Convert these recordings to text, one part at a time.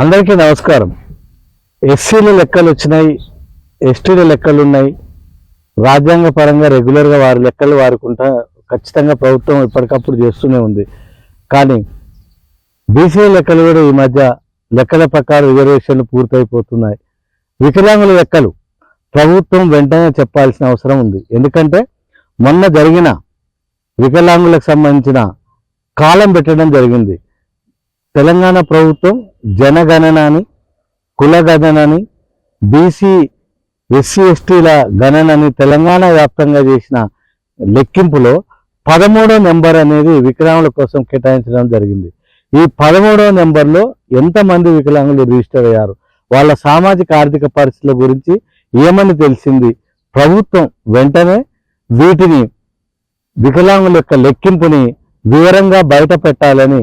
అందరికీ నమస్కారం. ఎస్సీల లెక్కలు వచ్చినాయి ఎస్టీల లెక్కలు ఉన్నాయి. రాజ్యాంగ పరంగా రెగ్యులర్గా వారి లెక్కలు వారుకుంటా ఖచ్చితంగా ప్రభుత్వం ఎప్పటికప్పుడు చేస్తూనే ఉంది. కానీ బీసీల లెక్కలు కూడా ఈ మధ్య లెక్కల ప్రకారం రిజర్వేషన్లు పూర్తయిపోతున్నాయి. వికలాంగుల లెక్కలు ప్రభుత్వం వెంటనే చెప్పాల్సిన అవసరం ఉంది. ఎందుకంటే మొన్న జరిగిన వికలాంగులకు సంబంధించిన కాలం పెట్టడం జరిగింది. తెలంగాణ ప్రభుత్వం జనగణనని కులగణనని బీసీ ఎస్సీ ఎస్టీల గణనని తెలంగాణ వ్యాప్తంగా చేసిన లెక్కింపులో పదమూడో నెంబర్ అనేది వికలాంగుల కోసం కేటాయించడం జరిగింది. ఈ పదమూడో నెంబర్లో ఎంతమంది వికలాంగులు రిజిస్టర్ అయ్యారు? వాళ్ళ సామాజిక ఆర్థిక పరిస్థితుల గురించి ఏమని తెలిసింది? ప్రభుత్వం వెంటనే వీటిని వికలాంగుల యొక్క లెక్కింపుని వివరంగా బయట పెట్టాలని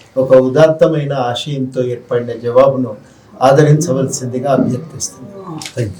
ఒక ఉదాత్తమైన ఆశయంతో ఏర్పడిన జవాబును ఆదరించవలసిందిగా అభ్యర్థిస్తుంది థ్యాంక్